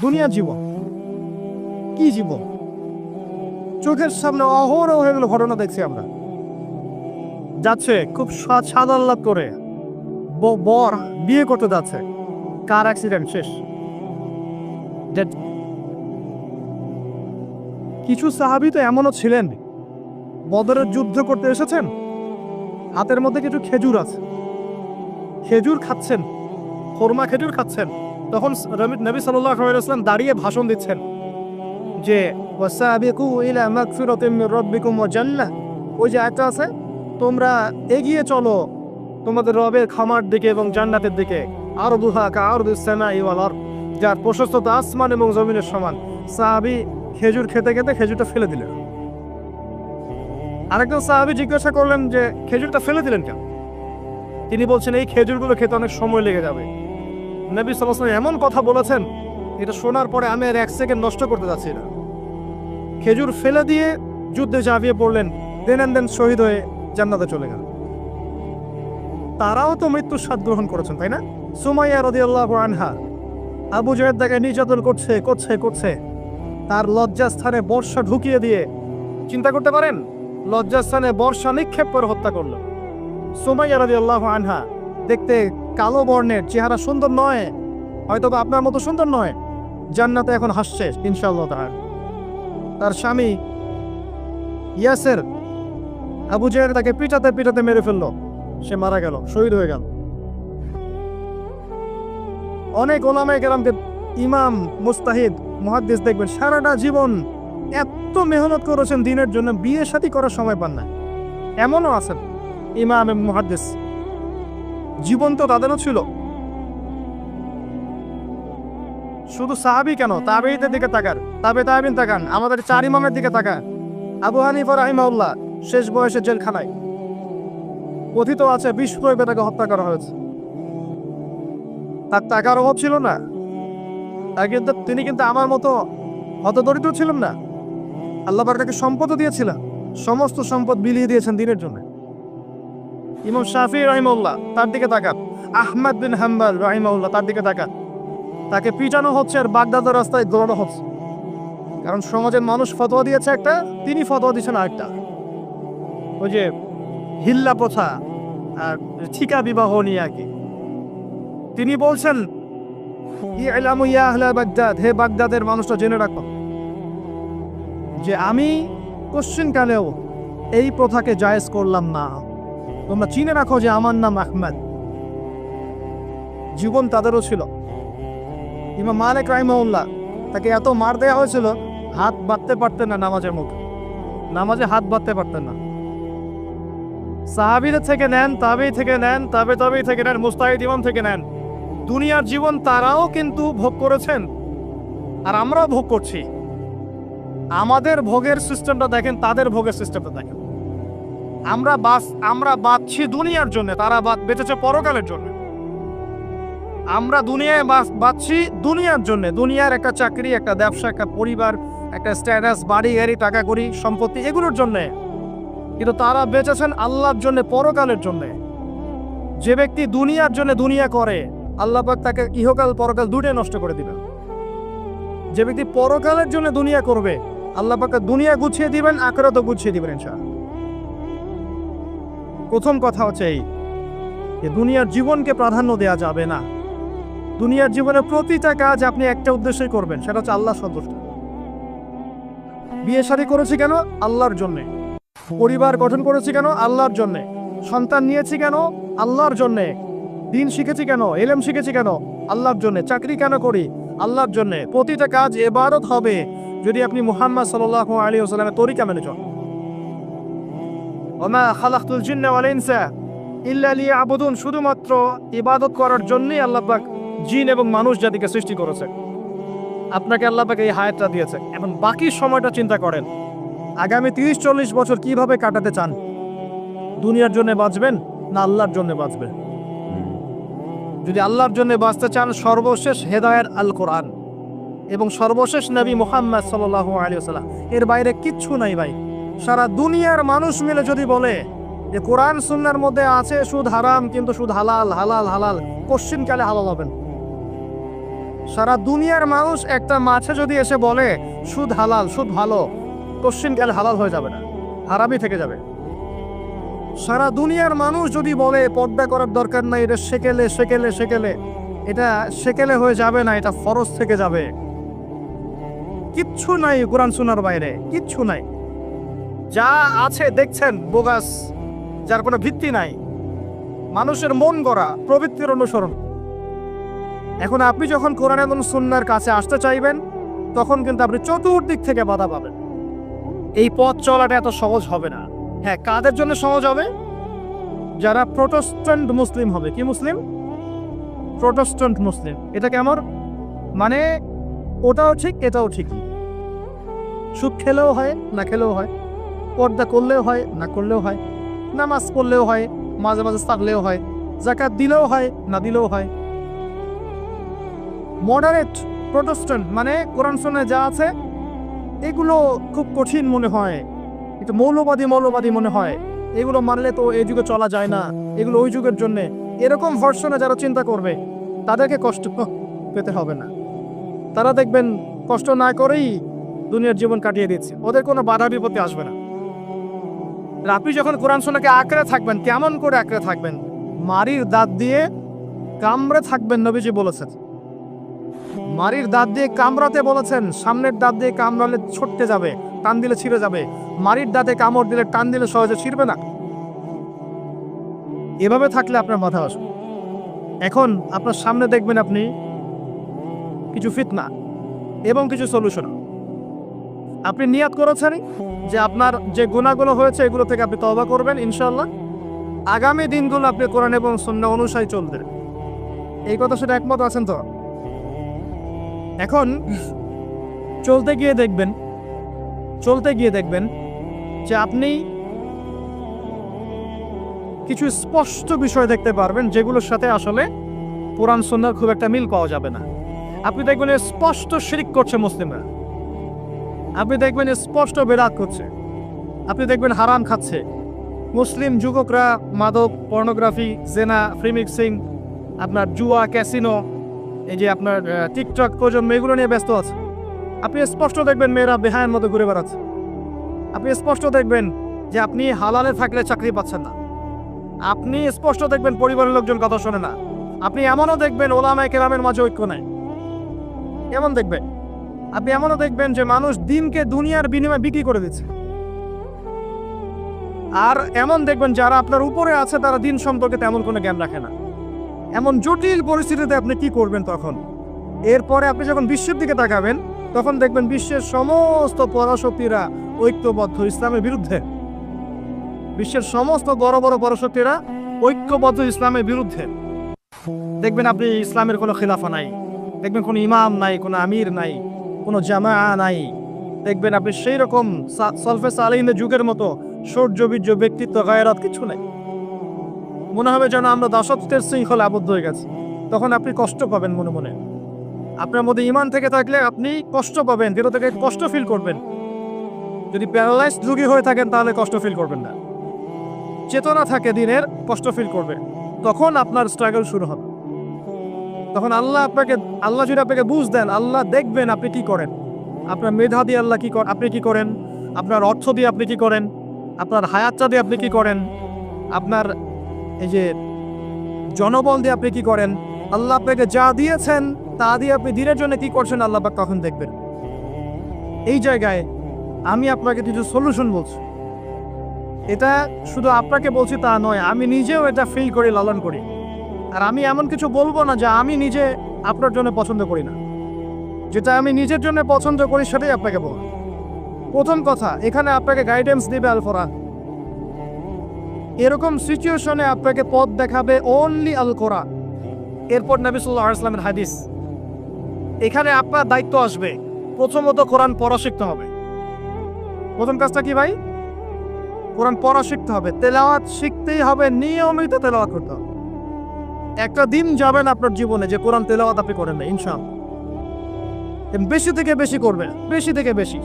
দুনিয়ার জীবন। কি জীবন? চোখের সামনে অহরহ হয়ে গেল ঘটনা দেখছি আমরা। যাচ্ছে খুব সা- সাদা করে। বর বিয়ে করতে যাচ্ছে। কার অ্যাক্সিডেন্ট শেষ. কিছু সাহাবি তো এমনও ছিলেন। বদরের যুদ্ধ করতে এসেছেন। হাতের মধ্যে কিছু খেজুর আছে। খেজুর খাচ্ছেন। খোরমা খেজুর খাচ্ছেন। তখন নবী আলাইহি দাঁড়িয়ে ভাষণ দিচ্ছেন যে ওই যে একটা আছে, তোমরা এগিয়ে চলো তোমাদের রবের খামার দিকে এবং জান্নাতের দিকে। কা আরদুস সামাই ওয়াল যার প্রশস্ততা আসমান এবং জমিনের সমান। সাহাবি খেজুর খেতে খেতে খেজুরটা ফেলে দিলেন। আরেকজন সাহাবী জিজ্ঞাসা করলেন যে, খেজুরটা ফেলে দিলেন কেন? তিনি বলছেন, এই খেজুরগুলো খেতে অনেক সময় লেগে যাবে। নবী আলাইহি এমন কথা বলেছেন, এটা শোনার পরে আমি আর এক সেকেন্ড নষ্ট করতে যাচ্ছি না। খেজুর ফেলে দিয়ে যুদ্ধে ঝাঁপিয়ে পড়লেন দেন দেন শহীদ হয়ে জান্নাতে চলে গেল তারাও তো মৃত্যুর স্বাদ গ্রহণ করেছেন, তাই না? সুমাইয়া রাদিয়াল্লাহু আনহা আবু জয়েদ তাকে নির্যাতন করছে করছে করছে। তার লজ্জাস্থানে বর্ষা ঢুকিয়ে দিয়ে চিন্তা করতে পারেন? লজ্জাস্থানে বর্ষা নিক্ষেপ করে হত্যা করল। সুমাইয়া রাদিয়াল্লাহু আনহা দেখতে কালো বর্ণের চেহারা সুন্দর নয় হয়তো বা আপনার মতো সুন্দর নয়। জান্নাতে এখন হাসছে ইনশাল্লাহ তার তার স্বামী ইয়াসের আবু জেহেল তাকে পিটাতে পিটাতে মেরে ফেলল। সে মারা গেল, শহীদ হয়ে গেল। অনেক ওলামায়ে কেরামকে ইমাম, মুস্তাহিদ, মুহাদ্দিস দেখবেন, সারাটা জীবন এত মেহনত করেছেন দিনের জন্য, বিয়ে শাদী করার সময় পান না। এমনও আছেন ইমাম এবং মুহাদ্দিস জীবন তো তাদেরও ছিল। শুধু সাহাবি কেন? তাবেইদের দিকে তাকান। তাবে তাবিন তাকান। আমাদের চার ইমামের দিকে তাকান। আবু হানিফা রাহিমাউল্লাহ শেষ বয়সে জেলখানায়। কথিত আছে প্রয়োগে তাকে হত্যা করা হয়েছে। তার টাকার অভাব ছিল না। তার কিন্তু তিনি কিন্তু আমার মতো হতদরিদ্র ছিলেন না। আল্লাহ তাকে সম্পদও দিয়েছিলেন। সমস্ত সম্পদ বিলিয়ে দিয়েছেন দিনের জন্য। ইমাম শাফি রহিমউল্লাহ তার দিকে তাকান। আহমদ বিন হাম্বাল রহিমউল্লাহ তার দিকে তাকান। তাকে পিটানো হচ্ছে আর বাগদাদের রাস্তায় দৌড়ানো হচ্ছে। কারণ সমাজের মানুষ ফতোয়া দিয়েছে একটা, তিনি ফতোয়া দিয়েছেন আরেকটা। ওই যে হিল্লা প্রথা আর ঠিকা বিবাহ নিয়ে আর কি। তিনি বলছেন বাগদাদ, হে বাগদাদের মানুষটা জেনে রাখো যে আমি কোশ্চিনকালেও এই প্রথাকে জায়েজ করলাম না। তোমরা চিনে রাখো যে আমার নাম আহমেদ। জীবন তাদেরও ছিল। ইমাম মালিক রাহিমাউল্লাহ তাকে এত মার দেওয়া হয়েছিল, হাত বাঁধতে পারতেন না নামাজের মুখে নামাজে হাত বাঁধতে পারতেন না। সাহাবিদের থেকে নেন, তাবেই থেকে নেন, তাবে তাবেই থেকে নেন, মুস্তাহিদ ইমাম থেকে নেন। দুনিয়ার জীবন তারাও কিন্তু ভোগ করেছেন। আর আমরাও ভোগ করছি। আমাদের ভোগের সিস্টেমটা দেখেন, তাদের ভোগের সিস্টেমটা দেখেন। আমরা বাস, আমরা বাঁচছি দুনিয়ার জন্য, তারা বাঁচ- বেঁচেছে পরকালের জন্য। আমরা দুনিয়ায় বাঁচছি দুনিয়ার জন্য। দুনিয়ার একটা চাকরি, একটা ব্যবসা, একটা পরিবার, একটা স্ট্যাটাস বাড়ি, গাড়ি, টাকা, করি, সম্পত্তি, এগুলোর জন্য। কিন্তু তারা বেঁচেছেন আল্লাহর জন্য, পরকালের জন্য। যে ব্যক্তি দুনিয়ার জন্য দুনিয়া করে, আল্লাহ পাক তাকে ইহকাল, পরকাল দুটোই নষ্ট করে দিবেন। যে ব্যক্তি পরকালের জন্য দুনিয়া করবে, আল্লাহ পাক দুনিয়া গুছিয়ে দিবেন, আখরাতও গুছিয়ে দিবেন, ইনশাআল্লাহ। প্রথম কথা হচ্ছে এই, যে দুনিয়ার জীবনকে প্রাধান্য দেওয়া যাবে না। দুনিয়ার জীবনের প্রতিটা কাজ আপনি একটা উদ্দেশ্যই করবেন, সেটা হচ্ছে আল্লাহ সন্তুষ্ট। বিয়ে শাদী করেছি কেন? আল্লাহর জন্যে। পরিবার গঠন করেছি কেন? আল্লাহর জন্যে। সন্তান নিয়েছি কেন? আল্লাহর জন্যে। দিন শিখেছি কেন? এলেম শিখেছি কেন? আল্লাহর জন্যে। চাকরি কেন করি? আল্লাহর জন্যে। প্রতিটা কাজ এবারত হবে যদি আপনি মুহাম্মদ সাল্লাহ আলী ওসালামের তরিকা মেনে চল ওমা খালাকুল জিন্না ওয়াল ইনসা ইল্লা লিয়াবুদুন, শুধুমাত্র ইবাদত করার জন্যই আল্লাহ পাক জিন এবং মানুষ জাতিকে সৃষ্টি করেছে। আপনাকে আল্লাহ পাক এই হায়াতটা দিয়েছে। এখন বাকি সময়টা চিন্তা করেন, আগামী তিরিশ চল্লিশ বছর কীভাবে কাটাতে চান? দুনিয়ার জন্য বাঁচবেন না আল্লাহর জন্য বাঁচবেন? যদি আল্লাহর জন্য বাঁচতে চান, সর্বশেষ হেদায়ের আল কোরআন এবং সর্বশেষ নবী মোহাম্মদ সাল আলী সাল্লাম এর বাইরে কিচ্ছু নাই ভাই। সারা দুনিয়ার মানুষ মিলে যদি বলে যে কোরআন সুন্নার মধ্যে আছে সুদ হারাম, কিন্তু সুদ হালাল হালাল হালাল কোশ্চিন কালে হালাল হবেন? সারা দুনিয়ার মানুষ একটা মাছে যদি এসে বলে সুদ হালাল, সুদ ভালো কোশ্চিন গেলে হালাল হয়ে যাবে না? হারামই থেকে যাবে। সারা দুনিয়ার মানুষ যদি বলে পর্দা করার দরকার নাই, এটা সেকেলে সেকেলে সেকেলে, এটা সেকেলে হয়ে যাবে না, এটা ফরজ থেকে যাবে। কিচ্ছু নাই কোরআন শোনার বাইরে, কিচ্ছু নাই। যা আছে দেখছেন, বোগাস, যার কোনো ভিত্তি নাই। মানুষের মন গড়া, প্রবৃত্তির অনুসরণ। এখন আপনি যখন কোরআন এবং সুন্নার কাছে আসতে চাইবেন, তখন কিন্তু আপনি চতুর্দিক থেকে বাধা পাবেন। এই পথ চলাটা এত সহজ হবে না। হ্যাঁ কাদের জন্য সহজ হবে? যারা প্রোটেস্ট্যান্ট মুসলিম হবে। কি মুসলিম? প্রোটেস্ট্যান্ট মুসলিম। এটা কেমন মানে ওটাও ঠিক, এটাও ঠিক সুখ খেলেও হয়, না খেলেও হয়। পর্দা করলেও হয়, না করলেও হয়, নামাজ পড়লেও হয়, মাঝে মাঝে থাকলেও হয় জাকাত দিলেও হয়, না দিলেও হয়। মডারেট প্রোটেস্ট্যান্ট মানে কোরআন শোনে যা আছে, এগুলো খুব কঠিন মনে হয়। একটু মৌলবাদী মৌলবাদী মনে হয়। এগুলো মানলে তো এই যুগে চলা যায় না, এগুলো ওই যুগের জন্য। এরকম ভর্সনে যারা চিন্তা করবে, তাদেরকে কষ্ট পেতে হবে না। তারা দেখবেন কষ্ট না করেই দুনিয়ার জীবন কাটিয়ে দিচ্ছে। ওদের কোনো বাধা বিপত্তি আসবে না। আপনি যখন কোরআন সোনাকে আঁকড়ে থাকবেন, কেমন করে আঁকড়ে থাকবেন? মারির দাঁত দিয়ে কামড়ে থাকবেন নবীজি বলেছেন। মারির দাঁত দিয়ে কামড়াতে বলেছেন, সামনের দাঁত দিয়ে কামড়ালে ছুটতে যাবে, টান দিলে ছিঁড়ে যাবে। মারির দাঁতে কামড় দিলে টান দিলে সহজে ছিঁড়বে না। এভাবে থাকলে আপনার মাথা আসবে। এখন আপনার সামনে দেখবেন আপনি কিছু ফিতনা এবং কিছু সলিউশন আপনি নিয়াত করেছেন যে আপনার যে গুণাগুলো হয়েছে, এগুলো থেকে আপনি তবা করবেন ইনশাল্লাহ আগামী দিনগুলো আপনি কোরআন এবং সন্ন্য অনুসারী চলবেন এই কথা সেটা একমত আছেন তো? এখন চলতে গিয়ে দেখবেন, চলতে গিয়ে দেখবেন যে আপনি কিছু স্পষ্ট বিষয় দেখতে পারবেন, যেগুলোর সাথে আসলে পুরাণ সন্ন্যার খুব একটা মিল পাওয়া যাবে না। আপনি দেখবেন স্পষ্ট শিরিক করছে মুসলিমরা। আপনি দেখবেন স্পষ্ট বেরাত করছে। আপনি দেখবেন হারাম খাচ্ছে। মুসলিম যুবকরা, মাদক, পর্নোগ্রাফি, জেনা, ফ্রিমিক্সিং, আপনার জুয়া, ক্যাসিনো, এই যে আপনার টিকটক, প্রজন্ম, এগুলো নিয়ে ব্যস্ত আছে। আপনি স্পষ্ট দেখবেন মেয়েরা বেহায়ের মতো ঘুরে বেড়াচ্ছে। আপনি স্পষ্ট দেখবেন যে আপনি হালালে থাকলে চাকরি পাচ্ছেন না। আপনি স্পষ্ট দেখবেন পরিবারের লোকজন কথা শোনে না। আপনি এমনও দেখবেন ওলামায় কেরামের মাঝে ঐক্য নাই। এমন দেখবেন। আপনি এমনও দেখবেন যে মানুষ দিনকে দুনিয়ার বিনিময়ে বিক্রি করে দিচ্ছে। আর এমন দেখবেন যারা আপনার উপরে আছে, তারা দিন সম্পর্কে তেমন কোনো জ্ঞান রাখে না। এমন জটিল পরিস্থিতিতে আপনি কি করবেন তখন? এরপরে আপনি যখন বিশ্বের দিকে তাকাবেন, তখন দেখবেন বিশ্বের সমস্ত পরাশক্তিরা ঐক্যবদ্ধ ইসলামের বিরুদ্ধে। বিশ্বের সমস্ত বড় বড় পরাশক্তিরা ঐক্যবদ্ধ ইসলামের বিরুদ্ধে। দেখবেন আপনি ইসলামের কোনো খিলাফা নাই। দেখবেন কোনো ইমাম নাই, কোনো আমির নাই। কোনো জামা নাই। দেখবেন আপনি সেই রকম সলফে সালিনের যুগের মতো সৌর্য বীর্য, ব্যক্তিত্ব, গায়রাত কিছু নেই। মনে হবে যেন আমরা দাসত্বের শৃঙ্খলে আবদ্ধ হয়ে গেছি। তখন আপনি কষ্ট পাবেন মনে মনে। আপনার মধ্যে ইমান থেকে থাকলে আপনি কষ্ট পাবেন, যেটা থেকে কষ্ট ফিল করবেন। যদি প্যারালাইজড রোগী হয়ে থাকেন, তাহলে কষ্ট ফিল করবেন না। চেতনা থাকে দিনের, কষ্ট ফিল করবে। তখন আপনার স্ট্রাগল শুরু হবে। তখন আল্লাহ আপনাকে, আল্লাহ যদি আপনাকে বুঝ দেন, আল্লাহ দেখবেন আপনি কি করেন। আপনার মেধা দিয়ে আল্লাহ কি আপনি কি করেন? আপনার অর্থ দিয়ে আপনি কি করেন? আপনার হায়াতটা দিয়ে আপনি কি করেন? আপনার এই যে জনবল দিয়ে আপনি কি করেন? আল্লাহ আপনাকে যা দিয়েছেন, তা দিয়ে আপনি দিনের জন্য কি করছেন, আল্লাহ পাক তখন দেখবেন। এই জায়গায় আমি আপনাকে কিছু সলিউশন বলছি। এটা শুধু আপনাকে বলছি তা নয়, আমি নিজেও এটা ফিল করি, লালন করি। আর আমি এমন কিছু বলব না যে আমি নিজে আপনার জন্য পছন্দ করি না। যেটা আমি নিজের জন্য পছন্দ করি সেটাই আপনাকে বলব। প্রথম কথা, এখানে আপনাকে গাইডেন্স দিবে আলফরা এরকম সিচুয়েশনে আপনাকে পথ দেখাবে অনলি আল কোরআন। এরপর নবী সাল্লাহ ইসলামের হাদিস। এখানে আপনার দায়িত্ব আসবে। প্রথমত কোরআন পড়া শিখতে হবে। প্রথম কাজটা কি ভাই? কোরআন পড়া শিখতে হবে। তেলাওয়াত শিখতেই হবে, নিয়মিত তেলাওয়াত করতে হবে। একটা দিন যাবেন আপনার জীবনে যে কোরআন তেলাওয়াত আপনি করেন না ইনশাআল্লাহ। বেশি থেকে বেশি করবেন, বেশি থেকে বেশি।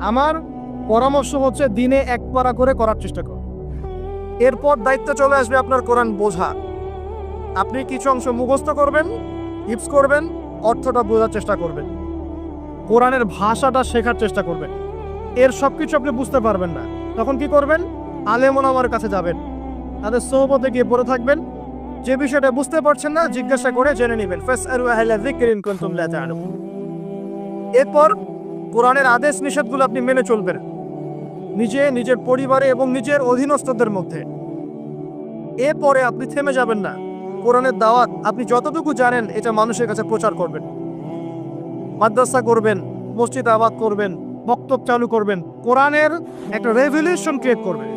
আমার পরামর্শ হচ্ছে দিনে এক পারা করে করার চেষ্টা করুন। এরপর দায়িত্ব চলে আসবে আপনার কোরআন বোঝা। আপনি কিছু অংশ মুখস্থ করবেন হিপস করবেন, অর্থটা বোঝার চেষ্টা করবেন। কোরআনের ভাষাটা শেখার চেষ্টা করবেন। এর সব কিছু আপনি বুঝতে পারবেন না। তখন কি করবেন? আলেমন আমার কাছে যাবেন। তাদের সৌবতে গিয়ে পড়ে থাকবেন। যে বিষয়টা বুঝতে পারছেন না, জিজ্ঞাসা করে জেনে নেবেন। এরপর কোরআনের আদেশ নিষেধগুলো আপনি মেনে চলবেন। নিজে, নিজের পরিবারে এবং নিজের অধীনস্থদের মধ্যে। এরপরে আপনি থেমে যাবেন না। কোরআনের দাওয়াত আপনি যতটুকু জানেন, এটা মানুষের কাছে প্রচার করবেন। মাদ্রাসা করবেন, মসজিদ আবাদ করবেন, বক্তব্য চালু করবেন। কোরআনের একটা রেভলিউশন ক্রিয়েট করবেন।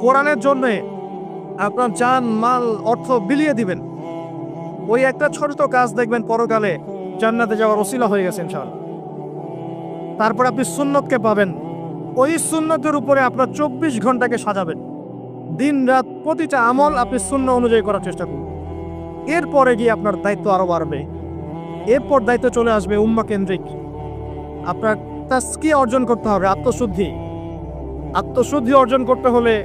কোরআনের জন্যে আপনার জান, মাল, অর্থ বিলিয়ে দিবেন। ওই একটা ছোট কাজ দেখবেন পরকালে জান্নাতে যাওয়ার ওসিলা হয়ে গেছে ইনশাআল্লাহ। তারপর আপনি সুন্নতকে পাবেন। ওই সুন্নতের উপরে আপনার চব্বিশ ঘন্টাকে সাজাবেন। দিন, রাত প্রতিটা আমল আপনি শূন্য অনুযায়ী করার চেষ্টা করুন। এরপরে গিয়ে আপনার দায়িত্ব আরও বাড়বে। এরপর দায়িত্ব চলে আসবে উম্মা কেন্দ্রিক। আপনার তাস্কি অর্জন করতে হবে, আত্মশুদ্ধি। আত্মশুদ্ধি অর্জন করতে হলে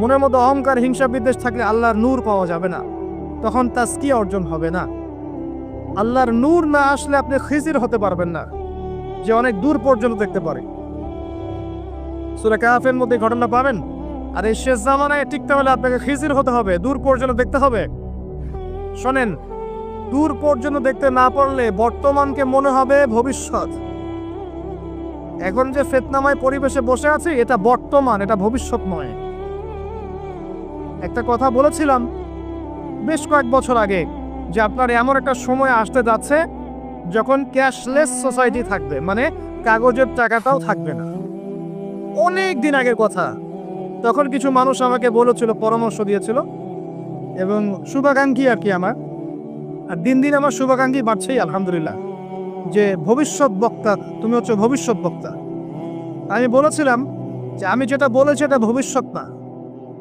মনের মধ্যে অহংকার, হিংসা, বিদ্বেষ থাকলে আল্লাহর নূর পাওয়া যাবে না। তখন তাস্কি অর্জন হবে না। আল্লাহর নূর না আসলে আপনি খিজির হতে পারবেন না, যে অনেক দূর পর্যন্ত দেখতে পারে। সুরা কাফের মধ্যে ঘটনা পাবেন? আর এই শেষ জামানায় টিকতে হলে আপনাকে খিজির হতে হবে, দূর পর্যন্ত দেখতে হবে। শোনেন, দূর পর্যন্ত দেখতে না পারলে বর্তমানকে মনে হবে ভবিষ্যৎ। এখন যে ফেতনাময় পরিবেশে বসে আছি, এটা বর্তমান, এটা ভবিষ্যৎ নয় একটা কথা বলেছিলাম বেশ কয়েক বছর আগে যে আপনার এমন একটা সময় আসতে যাচ্ছে যখন ক্যাশলেস সোসাইটি থাকবে মানে কাগজের টাকাটাও থাকবে না। অনেক দিন আগের কথা। তখন কিছু মানুষ আমাকে বলেছিল, পরামর্শ দিয়েছিল, এবং শুভাকাঙ্ক্ষী আর কি আমার। আর দিন দিন আমার শুভাকাঙ্ক্ষী বাড়ছেই, আলহামদুলিল্লাহ। যে ভবিষ্যৎ বক্তা, তুমি হচ্ছে ভবিষ্যৎ বক্তা। আমি বলেছিলাম যে আমি যেটা বলেছি, এটা ভবিষ্যৎ না,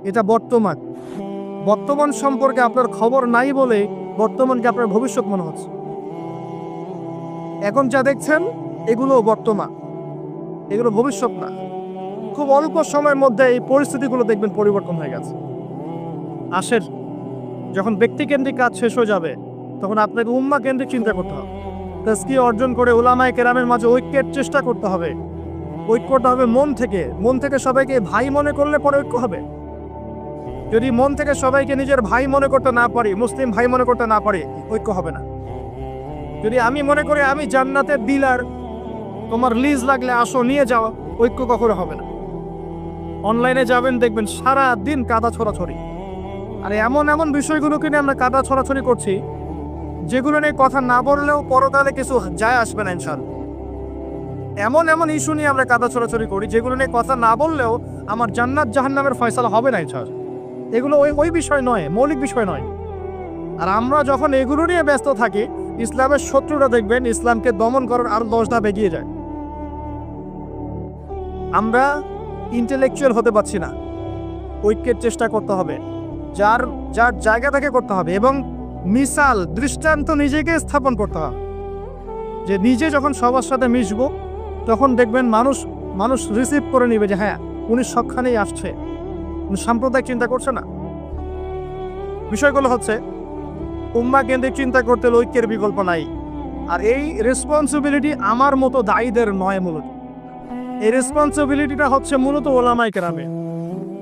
এটা বর্তমান। বর্তমান সম্পর্কে আপনার খবর নাই বলে বর্তমানকে আপনার ভবিষ্যৎ মনে হচ্ছে। এখন যা দেখছেন, এগুলো বর্তমান। এগুলো ভবিষ্যৎ না। খুব অল্প সময়ের মধ্যে এই পরিস্থিতিগুলো দেখবেন পরিবর্তন হয়ে গেছে। আসের যখন ব্যক্তিকেন্দ্রিক কাজ শেষ হয়ে যাবে, তখন আপনাকে উম্মা কেন্দ্রিক চিন্তা করতে হবে। তাস্কি অর্জন করে ওলামায় কেরামের মাঝে ঐক্যের চেষ্টা করতে হবে। ঐক্যটা হবে মন থেকে। মন থেকে সবাইকে ভাই মনে করলে পরে ঐক্য হবে। যদি মন থেকে সবাইকে নিজের ভাই মনে করতে না পারি, মুসলিম ভাই মনে করতে না পারি, ঐক্য হবে না। যদি আমি মনে করি আমি জান্নাতের ডিলার তোমার লিজ লাগলে আসো, নিয়ে যাও, ঐক্য কখনো হবে না। অনলাইনে যাবেন, দেখবেন সারা দিন কাদা ছড়াছড়ি। আর এমন এমন বিষয়গুলোকে নিয়ে আমরা কাদা ছড়াছড়ি করছি, যেগুলো নিয়ে কথা না বললেও পরকালে কিছু যায় আসবে না ইনশাল এমন এমন ইস্যু নিয়ে আমরা কাদা ছড়াছড়ি করি, যেগুলো নিয়ে কথা না বললেও আমার জান্নাত জাহান্নামের ফয়সালা হবে না ইনশাল এগুলো ওই ওই বিষয় নয়, মৌলিক বিষয় নয়। আর আমরা যখন এগুলো নিয়ে ব্যস্ত থাকি, ইসলামের শত্রুরা দেখবেন ইসলামকে দমন করার আরও দশ ধাপ এগিয়ে যায়। আমরা ইন্টেলেকচুয়াল হতে পারছি না। ঐক্যের চেষ্টা করতে হবে। যার যার জায়গা থেকে করতে হবে এবং মিসাল দৃষ্টান্ত নিজেকে স্থাপন করতে হবে। যে নিজে যখন সবার সাথে মিশবো, তখন দেখবেন মানুষ মানুষ রিসিভ করে নিবে যে হ্যাঁ উনি সবখানেই আসছে। সাম্প্রদায়িক চিন্তা করছে না। বিষয়গুলো হচ্ছে, উম্মা কেন্দ্রিক চিন্তা করতে ঐক্যের বিকল্প নাই। আর এই রেসপন্সিবিলিটি আমার মতো দায়ীদের নয় মূলত। এই রেসপন্সিবিলিটিটা হচ্ছে মূলত ওলামাই কেরামে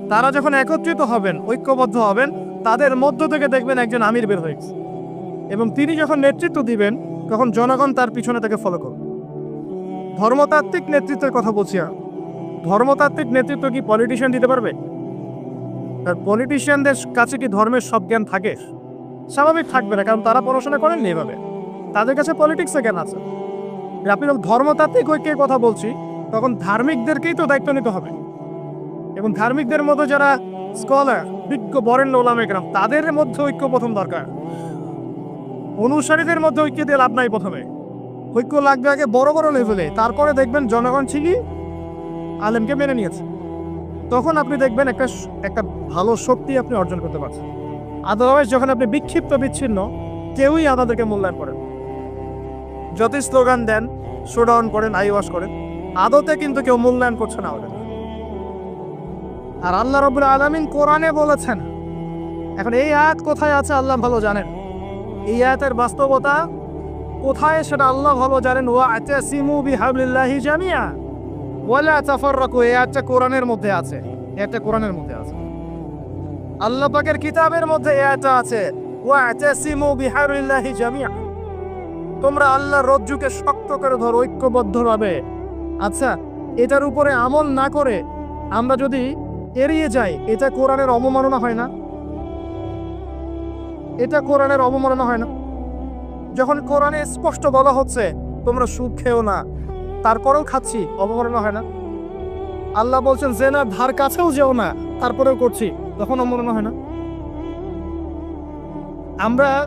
তারা যখন একত্রিত হবেন, ঐক্যবদ্ধ হবেন, তাদের মধ্য থেকে দেখবেন একজন আমির বের হয়েছে এবং তিনি যখন নেতৃত্ব দিবেন, তখন জনগণ তার পিছনে তাকে ফলো করবে। ধর্মতাত্ত্বিক নেতৃত্বের কথা বলছি ধর্মতাত্ত্বিক নেতৃত্ব কি পলিটিশিয়ান দিতে পারবে? পলিটিশিয়ানদের কাছে কি ধর্মের সব জ্ঞান থাকে? স্বাভাবিক থাকবে না, কারণ তারা পড়াশোনা করেননি এভাবে। তাদের কাছে পলিটিক্সে জ্ঞান আছে। আপনি যখন ধর্মতাত্ত্বিক ঐক্যের কথা বলছি, তখন ধার্মিকদেরকেই তো দায়িত্ব নিতে হবে। এবং ধার্মিকদের মধ্যে যারা স্কলার বিজ্ঞ বরেণ্য ওলামেকরাম তাদের মধ্যে ঐক্য প্রথম দরকার। অনুসারীদের মধ্যে ঐক্য দিয়ে লাভ নাই প্রথমে। ঐক্য লাগবে আগে বড় বড় লেভেলে তারপরে দেখবেন জনগণ ঠিকই আলেমকে মেনে নিয়েছে। তখন আপনি দেখবেন একটা একটা ভালো শক্তি আপনি অর্জন করতে পারছেন। আদারওয়াইজ যখন আপনি বিক্ষিপ্ত বিচ্ছিন্ন, কেউই আমাদেরকে মূল্যায়ন করেন যতই স্লোগান দেন, শোডাউন করেন আই ওয়াশ করেন, আদতে কিন্তু কেউ মূল্যায়ন করছে না আর আল্লাহ রবুল আলমিন কোরআনে বলেছেন, এখন এই আয়াত কোথায় আছে আল্লাহ ভালো জানেন? এই আয়াতের বাস্তবতা কোথায় সেটা আল্লাহ ভালো জানেন? ওয়া আতাসিমু বিহাবলিল্লাহি জামিয়া ওয়ালা তাফাররাকু এই কোরআনের মধ্যে আছে। আয়াতটা কোরআনের মধ্যে আছে। আল্লাহ পাকের কিতাবের মধ্যে এই আয়াতটা আছে ওয়া আতাসিমু বিহাবলিল্লাহি জামিয়া তোমরা আল্লাহর রজ্জুকে শক্ত করে ধরো ঐক্যবদ্ধভাবে আচ্ছা এটার উপরে আমল না করে আমরা যদি এড়িয়ে যাই, এটা কোরআনের অবমাননা হয় না? এটা কোরআনের অবমাননা হয় না? যখন কোরআনে স্পষ্ট বলা হচ্ছে, তোমরা সুদ খেও না। তারপরেও খাচ্ছি অবমাননা হয় না। আল্লাহ বলছেন যে না ধার কাছেও যেও না, তারপরেও করছি। তখন অবমাননা হয় না। আমরা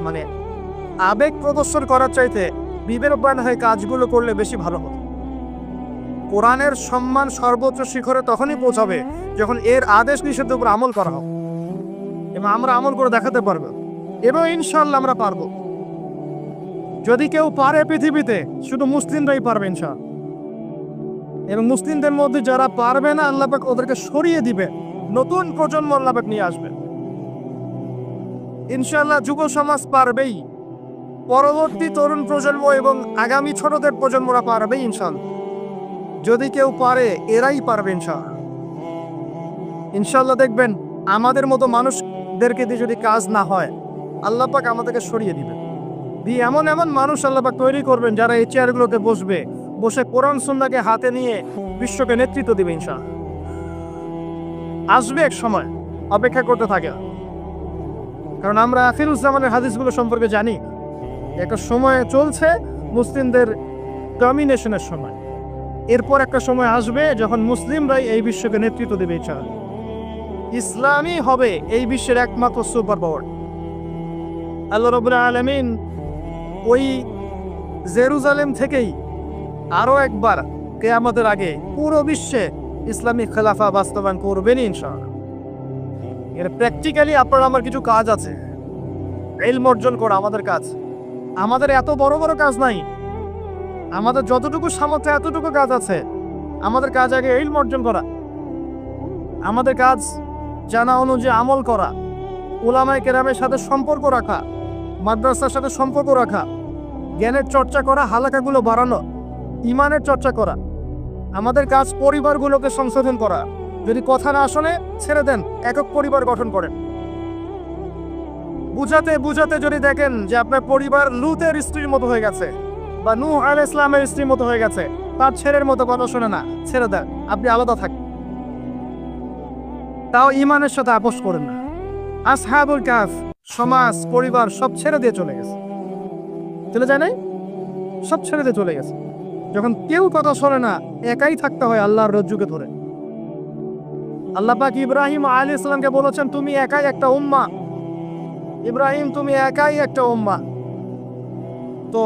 মানে আবেগ প্রদর্শন করার চাইতে বিবেকবান হয়ে কাজগুলো করলে বেশি ভালো হতো। কোরআনের সম্মান সর্বোচ্চ শিখরে তখনই পৌঁছাবে যখন এর আদেশ নিষেধের উপর আমল করা হবে। এবং আমরা আমল করে দেখাতে পারব। এবং ইনশাল্লাহ আমরা পারব। যদি কেউ পারে পৃথিবীতে, শুধু মুসলিমরাই পারবে ইনশাল্লাহ এবং মুসলিমদের মধ্যে যারা পারবে না, আল্লাহ পাক ওদেরকে সরিয়ে দিবে। নতুন প্রজন্ম আল্লাহ পাক নিয়ে আসবে। ইনশাল্লাহ যুব সমাজ পারবেই। পরবর্তী তরুণ প্রজন্ম এবং আগামী ছোটদের প্রজন্মরা পারবেই ইনশাল্লাহ যদি কেউ পারে, এরাই পারবে ইনশাল্লাহ ইনশাল্লাহ দেখবেন, আমাদের মতো মানুষদেরকে দিয়ে যদি কাজ না হয়, আল্লাহ পাক আমাদেরকে সরিয়ে দিবে। দিয়ে এমন এমন মানুষ আল্লাহ পাক তৈরি করবেন যারা এই চেয়ারগুলোতে বসবে। বসে কোরআন সুন্নাকে হাতে নিয়ে বিশ্বকে নেতৃত্ব দিবে ইনশাল্লাহ আসবে এক সময়, অপেক্ষা করতে থাকে। কারণ আমরা আখিরুজ্জামানের হাদিসগুলো সম্পর্কে জানি, একটা সময় চলছে মুসলিমদের ডমিনেশনের সময়। এরপর একটা সময় আসবে যখন মুসলিমরাই এই বিশ্বকে নেতৃত্ব দেবে ইনশাআল্লাহ। ইসলামই হবে এই বিশ্বের একমাত্র সুপার পাওয়ার আল্লাহ রবুল আলমিন ওই জেরুজালেম থেকেই আরও একবার কেয়ামতের আগে পুরো বিশ্বে ইসলামিক খেলাফা বাস্তবায়ন করবেনই ইনশাআল্লাহ। এর প্র্যাকটিক্যালি আপনার আমার কিছু কাজ আছে। এলম অর্জন করা আমাদের কাজ। আমাদের এত বড় বড় কাজ নাই। আমাদের যতটুকু সামর্থ্য, এতটুকু কাজ আছে। আমাদের কাজ আগে এলম অর্জন করা। আমাদের কাজ জানা অনুযায়ী আমল করা। ওলামায় কেরামের সাথে সম্পর্ক রাখা। মাদ্রাসার সাথে সম্পর্ক রাখা, জ্ঞানের চর্চা করা, হালাকাগুলো বাড়ানো, ইমানের চর্চা করা, আমাদের কাজ পরিবারগুলোকে সংশোধন করা। যদি কথা না শোনে, ছেড়ে দেন, একক পরিবার গঠন করেন। বুঝাতে বুঝাতে যদি দেখেন যে আপনার পরিবার লুতের স্ত্রীর মতো হয়ে গেছে বা নূহ আল ইসলামের স্ত্রীর মতো হয়ে গেছে, তার ছেলের মতো কথা শোনে না, ছেড়ে দেন, আপনি আলাদা থাকেন তাও ইমানের সাথে আপোষ করেন না। আসহাবুল কাফ সমাজ, পরিবার সব ছেড়ে দিয়ে চলে গেছে। চলে যায় নাই? সব ছেড়ে দিয়ে চলে গেছে। যখন কেউ কথা শোনে না, একাই থাকতে হয় আল্লাহর রজ্জুকে ধরে। আল্লাহ পাক ইব্রাহিম আলী ইসলামকে বলেছেন, তুমি একাই একটা উম্মা। ইব্রাহিম, তুমি একাই একটা উম্মা। তো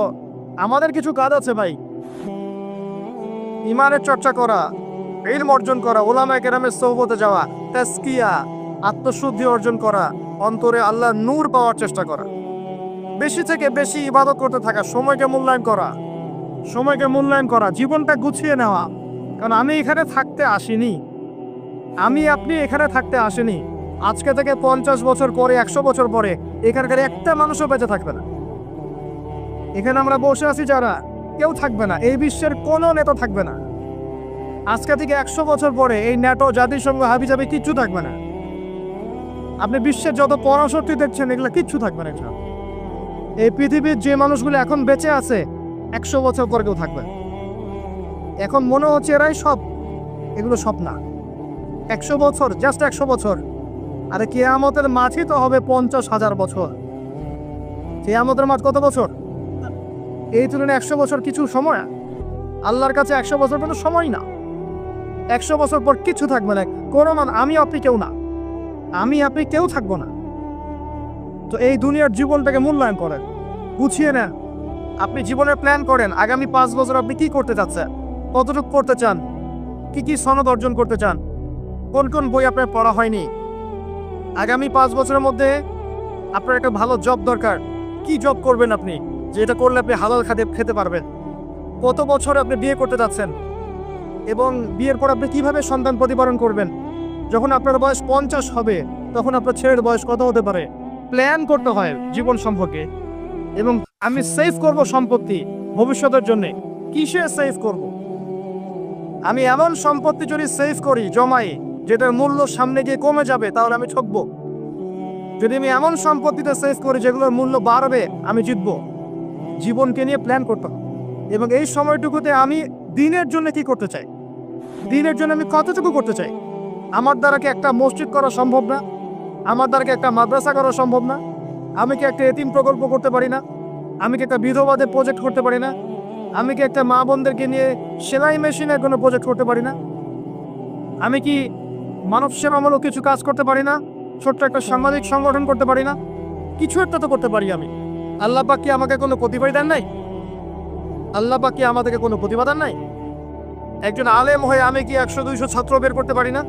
আমাদের কিছু কাজ আছে ভাই। ইমানের চর্চা করা, ইলম অর্জন করা ওলামা কেরামের সৌবতে যাওয়া তাস্কিয়া আত্মশুদ্ধি অর্জন করা অন্তরে আল্লাহ নূর পাওয়ার চেষ্টা করা। বেশি থেকে বেশি ইবাদত করতে থাকা, সময়কে মূল্যায়ন করা, সময়কে মূল্যায়ন করা, জীবনটা গুছিয়ে নেওয়া। কারণ আমি এখানে থাকতে আসিনি। আমি, আপনি এখানে থাকতে আসেনি। আজকে থেকে পঞ্চাশ বছর পরে, একশো বছর পরে, এখানকার একটা মানুষও বেঁচে থাকবে না। এখানে আমরা বসে আছি যারা, কেউ থাকবে না। এই বিশ্বের কোনো নেতা থাকবে না। আজকে থেকে একশো বছর পরে, এই ন্যাটো জাতিসংঘ হাবিজাবি কিচ্ছু থাকবে না। আপনি বিশ্বের যত পরাশক্তি দেখছেন, এগুলো কিচ্ছু থাকবে না এসব। এই পৃথিবীর যে মানুষগুলো এখন বেঁচে আছে, একশো বছর পরে কেউ থাকবে। এখন মনে হচ্ছে এরাই সব। এগুলো সব না। একশো বছর জাস্ট একশো বছর। আরে কেয়ামতের মাঝই তো হবে পঞ্চাশ হাজার বছর। কেয়ামতের মাঝ কত বছর? এই তুলনায় একশো বছর কিছু সময়। আল্লাহর কাছে একশো বছর কোনো সময় না। একশো বছর পর কিছু থাকবে না। কোনো মান আমি আপনি কেউ না। আমি, আপনি কেউ থাকব না। তো এই দুনিয়ার জীবনটাকে মূল্যায়ন করেন। গুছিয়ে নেন। আপনি জীবনের প্ল্যান করেন, আগামী পাঁচ বছর আপনি কি করতে চাচ্ছেন? কতটুকু করতে চান? কি কি সনদ অর্জন করতে চান? কোন কোন বই আপনার পড়া হয়নি? আগামী পাঁচ বছরের মধ্যে আপনার একটা ভালো জব দরকার। কি জব করবেন আপনি? যেটা করলে আপনি হালাল খাতে খেতে পারবেন। কত বছর আপনি বিয়ে করতে যাচ্ছেন এবং বিয়ের পর আপনি কীভাবে সন্তান প্রতিপালন করবেন? যখন আপনার বয়স পঞ্চাশ হবে, তখন আপনার ছেলের বয়স কত হতে পারে? প্ল্যান করতে হয় জীবন সম্পর্কে। এবং আমি সেভ করব সম্পত্তি ভবিষ্যতের জন্য। কিসে সেভ করব? আমি এমন সম্পত্তি যদি সেভ করি, জমাই, যেটার মূল্য সামনে গিয়ে কমে যাবে, তাহলে আমি ঠকবো। যদি আমি এমন সম্পত্তিতে সেভ করি, যেগুলোর মূল্য বাড়বে, আমি জিতবো। জীবনকে নিয়ে প্ল্যান করতে হবে এবং এই সময়টুকুতে আমি দিনের জন্য কি করতে চাই? দিনের জন্য আমি কতটুকু করতে চাই? আমার দ্বারা কি একটা মসজিদ করা সম্ভব না? আমার দ্বারা কি একটা মাদ্রাসা করা সম্ভব না? আমি কি একটা এতিম প্রকল্প করতে পারি না? আমি কি একটা বিধবাদের প্রজেক্ট করতে পারি না? আমি কি একটা মা বোনদেরকে নিয়ে সেলাই মেশিনের কোনো প্রজেক্ট করতে পারি না? আমি কি মানব সেবামূলক কিছু কাজ করতে পারি না? ছোট্ট একটা সামাজিক সংগঠন করতে পারি না? কিছু একটা তো করতে পারি আমি। আল্লাহ কি আমাকে কোনো প্রতিভা দেন নাই? আল্লাহ কি আমাদেরকে কোনো প্রতিভা দেন নাই? একজন আলেম হয়ে আমি কি একশো, দুইশো ছাত্র বের করতে পারি না?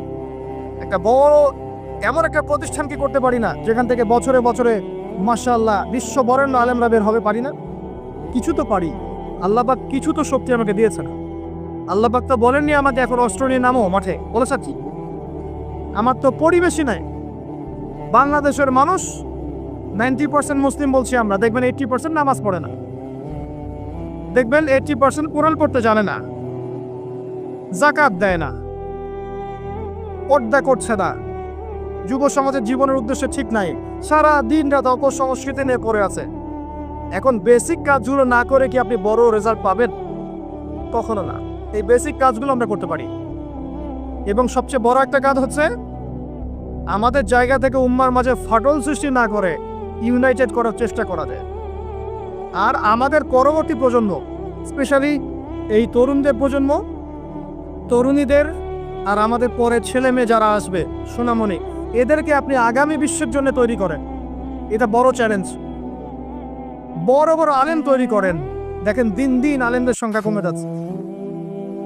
একটা বড়, এমন একটা প্রতিষ্ঠান কি করতে পারি না, যেখান থেকে বছরে বছরে, মাশাআল্লাহ, বিশ্ব বরেণ্য আলেমরা বের হবে পারি না? কিছু তো পারি। আল্লাহ পাক কিছু তো শক্তি আমাকে দিয়েছেন। আল্লাহ পাক তো বলেননি আমাকে এখন অস্ত্র নিয়ে নামো মাঠে। বলেছে কি আমার তো পরিবেশই নাই। বাংলাদেশের মানুষ নাইনটি পার্সেন্ট মুসলিম বলছি আমরা। দেখবেন এইটটি পার্সেন্ট নামাজ পড়ে না। দেখবেন এইটটি পার্সেন্ট কোরআন পড়তে জানে না। জাকাত দেয় না। পর্দা করছে না। যুব সমাজের জীবনের উদ্দেশ্য ঠিক নাই। সারা দিন রাত অপসংস্কৃতি নিয়ে পড়ে আছে। এখন বেসিক কাজগুলো না করে কি আপনি বড় রেজাল্ট পাবেন? কখনো না। এই বেসিক কাজগুলো আমরা করতে পারি। এবং সবচেয়ে বড় একটা কাজ হচ্ছে, আমাদের জায়গা থেকে উম্মার মাঝে ফাটল সৃষ্টি না করে ইউনাইটেড করার চেষ্টা করা যায়। আর আমাদের পরবর্তী প্রজন্ম স্পেশালি এই তরুণদের প্রজন্ম, তরুণীদের আর আমাদের পরে ছেলে মেয়ে যারা আসবে, সোনামণি, এদেরকে আপনি আগামী বিশ্বের জন্য তৈরি করেন। এটা বড় চ্যালেঞ্জ বড় বড় আলেম তৈরি করেন। দেখেন, দিন দিন আলেমদের সংখ্যা কমে যাচ্ছে।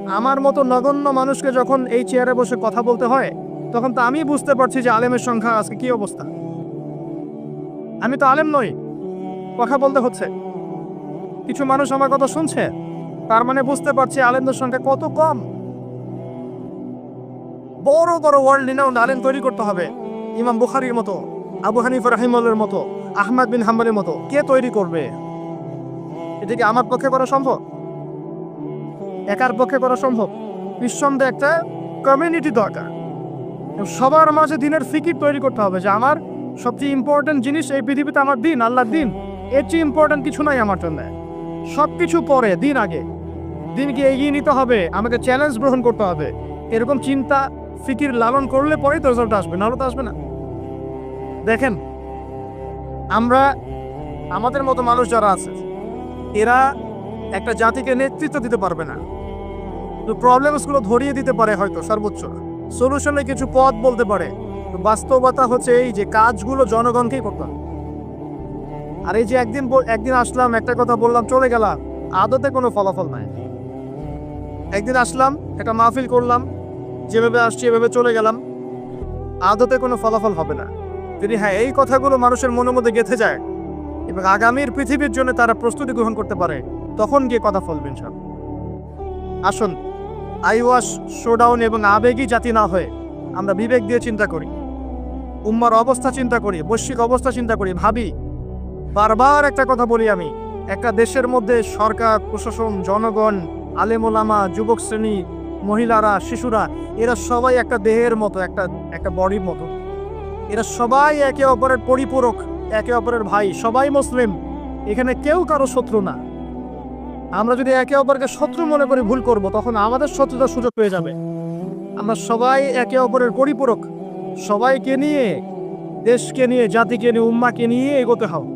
আমার মতো নগণ্য মানুষকে যখন এই চেয়ারে বসে কথা বলতে হয়, তখন তো আমি বুঝতে পারছি যে আলেমের সংখ্যা আজকে কি অবস্থা। আমি তো আলেম নই। কথা বলতে হচ্ছে। কিছু মানুষ আমার কথা শুনছে, তার মানে বুঝতে পারছি আলেমদের সংখ্যা কত কম। বড় বড় ওয়ার্ল্ড রিনাউন্ড আলেম তৈরি করতে হবে। ইমাম বুখারির মতো, আবু হানিফ রাহিমুলের মতো, আহমদ বিন হাম্বলের মতো কে তৈরি করবে? এটা কি আমার পক্ষে করা সম্ভব? একার পক্ষে করা সম্ভব? নিঃসন্দেহে একটা কমিউনিটি দরকার। সবার মাঝে দিনের ফিকির তৈরি করতে হবে যে আমার সবচেয়ে ইম্পর্টেন্ট জিনিস এই পৃথিবীতে আমার দিন, আল্লাহর দিন। এর চেয়ে ইম্পর্টেন্ট কিছু নাই আমার জন্য। সব কিছু পরে, দিন আগে। দিনকে এগিয়ে নিতে হবে, আমাকে চ্যালেঞ্জ গ্রহণ করতে হবে। এরকম চিন্তা ফিকির লালন করলে পরেই তো রেজাল্ট আসবে, নাহলে তো আসবে না। দেখেন, আমরা, আমাদের মতো মানুষ যারা আছে, এরা একটা জাতিকে নেতৃত্ব দিতে পারবে না। তো প্রবলেমসগুলো ধরিয়ে দিতে পারে হয়তো, সর্বোচ্চ। সলিউশনে কিছু পথ বলতে পারে। বাস্তবতা হচ্ছে এই যে, কাজগুলো জনগণকেই করতে হবে। আর এই যে একদিন একদিন আসলাম, একটা কথা বললাম, চলে গেলাম, আদতে কোনো ফলাফল নাই। একদিন আসলাম, একটা মাহফিল করলাম যেভাবে আসছি, এভাবে চলে গেলাম, আদতে কোনো ফলাফল হবে না। যদি হ্যাঁ এই কথাগুলো মানুষের মনের মধ্যে গেঁথে যায়, এবং আগামীর পৃথিবীর জন্য তারা প্রস্তুতি গ্রহণ করতে পারে, তখন গিয়ে কথা ফলবেন সব আসুন, আইওয়াস, শোডাউন এবং আবেগী জাতি না হয়ে আমরা বিবেক দিয়ে চিন্তা করি, উম্মার অবস্থা চিন্তা করি, বৈশ্বিক অবস্থা চিন্তা করি, ভাবি, বারবার একটা কথা বলি আমি, একটা দেশের মধ্যে সরকার, প্রশাসন, জনগণ আলেমোলামা যুবক শ্রেণি মহিলারা, শিশুরা, এরা সবাই একটা দেহের মতো, একটা একটা বডির মতো। এরা সবাই একে অপরের পরিপূরক, একে অপরের ভাই, সবাই মুসলিম। এখানে কেউ কারও শত্রু না। আমরা যদি একে অপরকে শত্রু মনে করে ভুল করব, তখন আমাদের শত্রুতার সুযোগ পেয়ে যাবে। আমরা সবাই একে অপরের পরিপূরক। সবাইকে নিয়ে, দেশকে নিয়ে, জাতিকে নিয়ে, উম্মাকে নিয়ে এগোতে হবে।